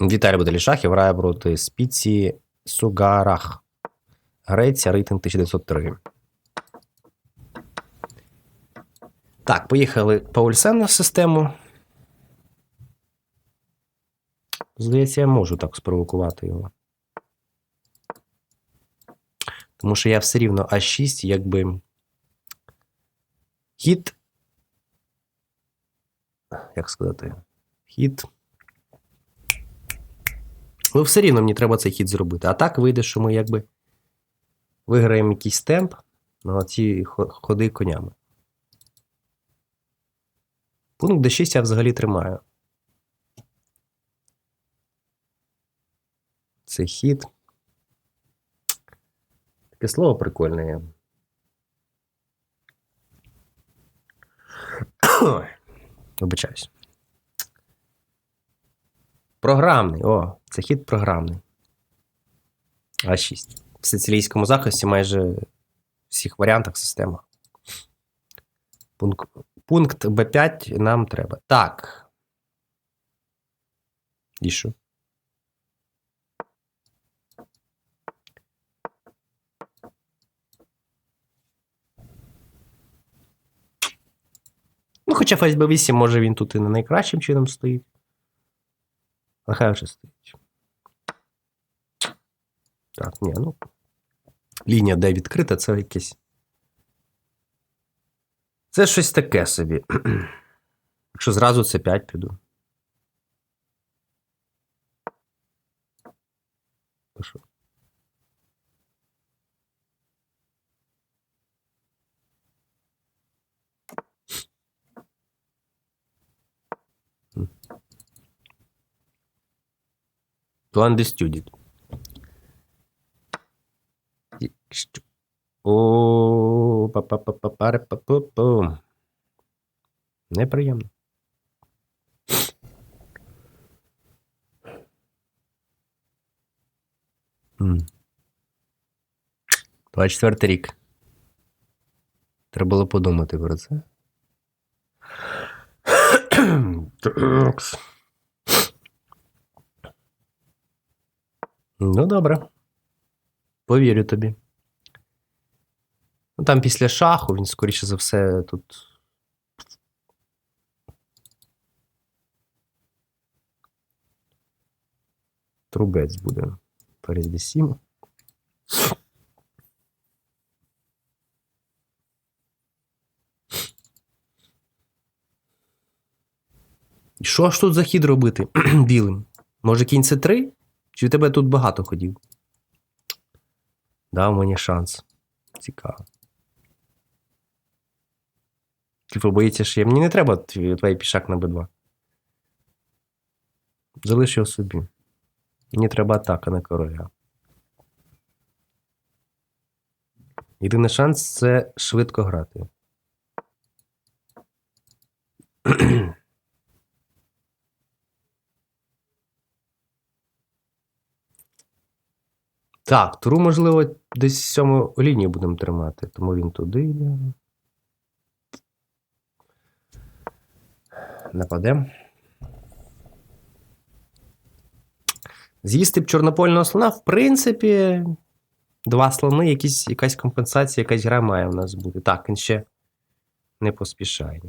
Віталій Боделішахів грає проти Спіці Сугарах. Греція, рейтинг 1903. Так, поїхали по Ульсен в систему. Здається, я можу так спровокувати його. Тому що я все рівно А6, якби. Хід. Як сказати? Хід. Ну, все рівно мені треба цей хід зробити. А так вийде, що ми якби виграємо якийсь темп на ці ходи конями. Пункт D6 я взагалі тримаю. Це хід. Таке слово прикольне є. Вибачаюсь. Програмний. О, це хід програмний. А6. В сицилійському захисті майже в всіх варіантах системах. Пункт, пункт Б5 нам треба. Так. І що? Ну, хоча фейс Б8, може він тут і не найкращим чином стоїть. Нехай вже стоїть. Так, ні, ну. Лінія де відкрита, це якесь. Це щось таке собі. Якщо зразу це 5 піду. Що? План Destuded. О, па па па па паре па па па Неприємно. М. 24 рік. Треба було подумати про це. Ну, добре. Повірю тобі. Ну, там після шаху він, скоріше за все, тут. Трубець буде. D7. І що ж тут за хід робити білим? Може кінь це 3 Чи в тебе тут багато ходів? Дав мені шанс. Цікаво. Типу боїться, що я. Мені не треба твій, пішак на Б2. Залиш його собі. Мені треба атака на короля. Єдиний шанс це швидко грати. Так, туру, можливо, десь сьому лінію будемо тримати, тому він туди йде. Нападемо. З'їсти б чорнопольного слона, в принципі, два слони, якісь, якась компенсація, якась гра має у нас бути. Так, він ще не поспішає.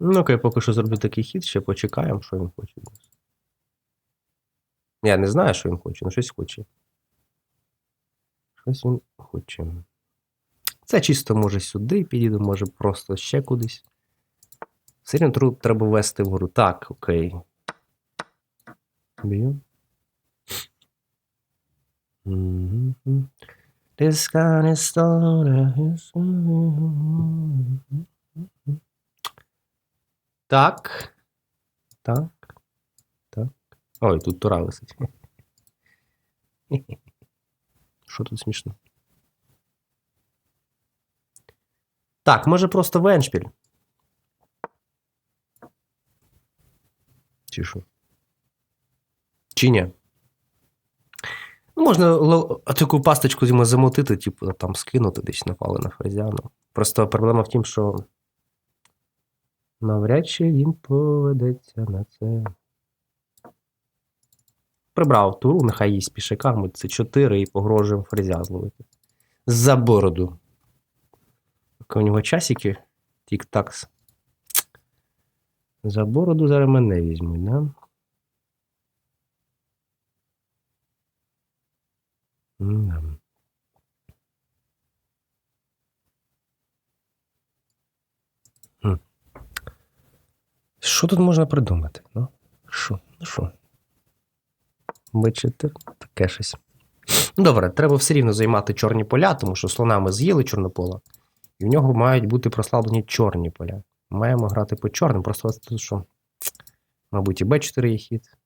Ну, окей, поки що зроблю такий хід, ще почекаємо, що він хоче. Я не знаю, що він хоче, але щось хоче. Щось він хоче. Це чисто може сюди підійду, може просто ще кудись. Все рівно треба ввести вгору. Так, окей. Б'ю. This kind of story Так. Так. Ой, тут тура висить. Що тут смішно? Так, може просто веншпіль. Чи що? Чи ні? Ну, можна таку пасточку зімо замутити, типу, там скинути десь напали на фрезіану. Просто проблема в тім, що навряд чи він поведеться на це. Прибрав туру, нехай їсть пішаками. Це 4 і погрожуємо фрезя зловити. За бороду. Поки у нього часики. Тік-такс. За бороду зараз мене візьмуть, да? Що тут можна придумати? Ну, що? Ну що? Бачите, таке щось. Ну, Добре, треба все рівно займати чорні поля, тому що слона ми з'їли чорнопола, і в нього мають бути прослаблені чорні поля. Маємо грати по чорним, просто тут що. Мабуть, і Б4 є хід.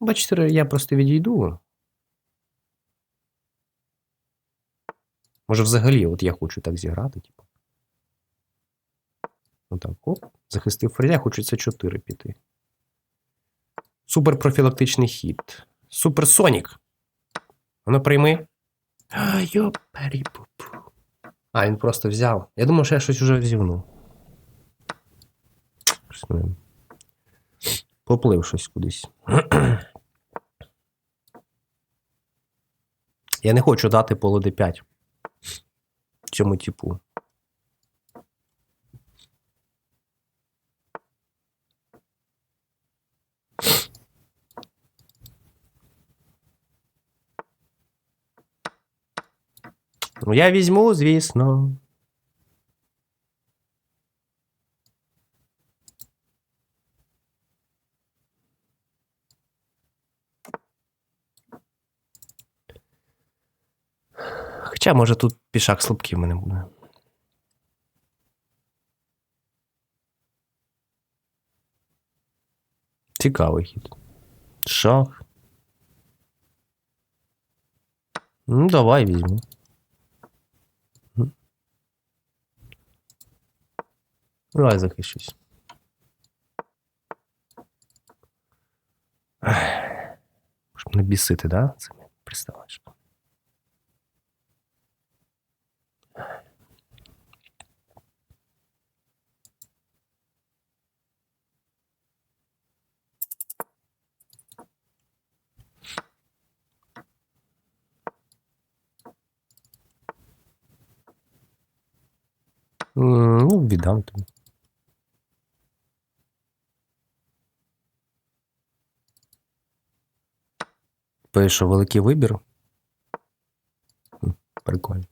Б4 я просто відійду. Може, взагалі, от я хочу так зіграти, типу. Отак, оп, захистив ферзя, хочу це 4 піти. Суперпрофілактичний хід. Суперсонік. Воно прийми. А. А, він просто взяв. Я думав, що я щось уже взівнув. Поплив щось кудись. Я не хочу дати поло d5 цьому типу. Ну, я візьму, звісно. Хоча, може, тут пішак слабкий в мене буде. Цікавий хід. Шах. Ну, давай візьму. Давай захищусь. Ех. Щоб не бісити, да? Цими приставачками. М, Ну, віддам тобі. Пишу великий вибір. Прикольно.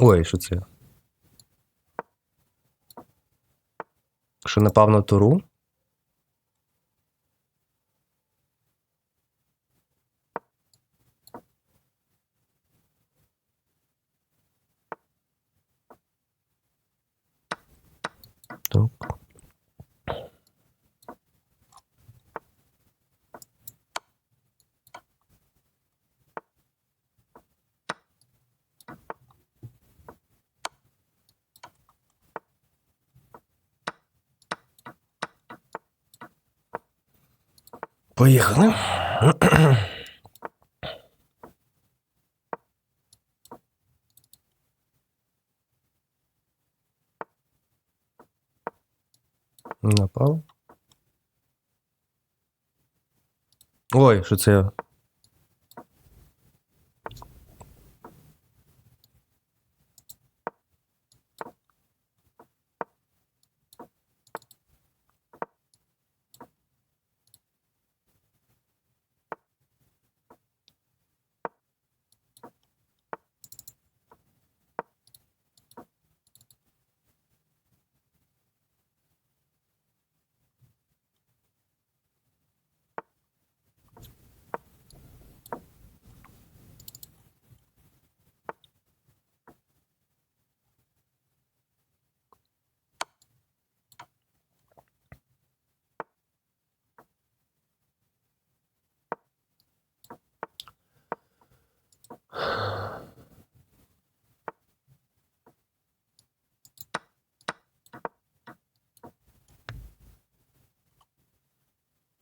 Ой, що це? Що напав на туру? Так. Поїхали. Напав. Ой, що це?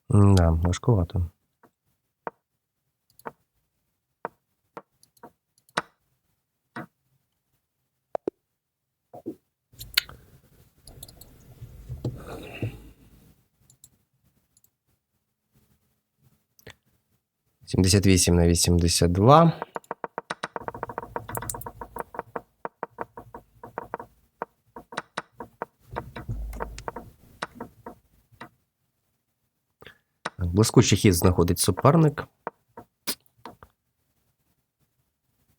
Да, важкувато. Сімдесят вісім на вісімдесят два. Блискучий хід знаходить суперник.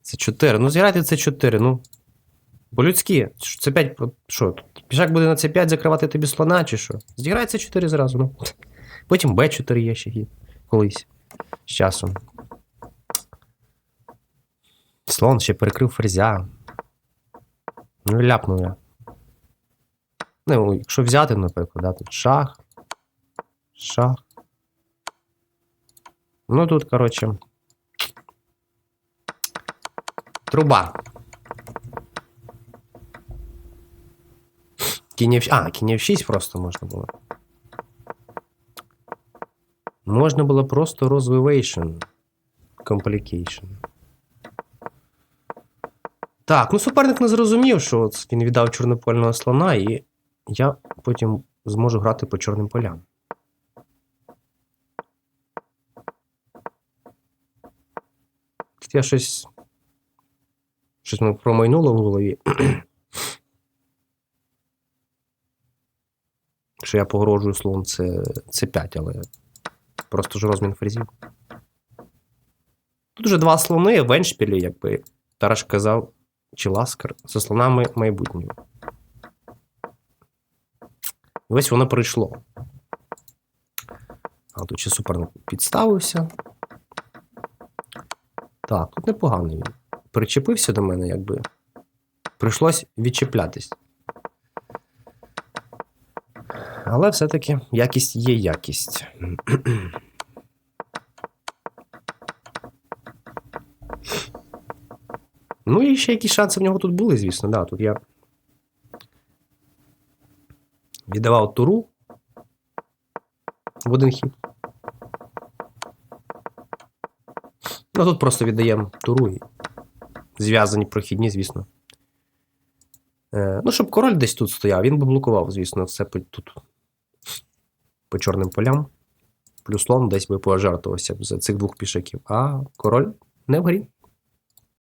Це 4. Ну, зіграйте це 4. Ну. По-людськи. Це 5. Що? Пішак буде на це 5 закривати тобі слона, чи що? Зіграй це 4 зразу. Ну. Потім Б4 є ще хід. Колись. З часом. Слон ще перекрив ферзя. Ну, ляпнув я. Ну, якщо взяти, наприклад, да, тут шах. Шах. Ну тут, короче. Труба. Кінь А, кінь F6 просто можна було. Можна було просто розвивейшн. Complication. Так, ну суперник не зрозумів, що він віддав чорнопольного слона, і я потім зможу грати по чорним полям. Я щось. Щось мене промайнуло в голові. Що я погрожую слон це, це 5, але просто ж розмін фрезів. Тут вже два слони в еншпілі, якби Тараш казав, чи ласкар, за слонами майбутнього. І ось воно прийшло. А тут ще суперник підставився. Так, тут непоганий він. Причепився до мене, якби. Прийшлось відчіплятись. Але все-таки якість є якість. ну і ще якісь шанси в нього тут були, звісно, да. Тут я віддавав туру в один хід. Ну тут просто віддаємо туру зв'язані прохідні, звісно. Е, ну, щоб король десь тут стояв, він би блокував, звісно, все по, тут по чорним полям. Плюс слон десь би пожертвувався за цих двох пішаків. А король не в грі.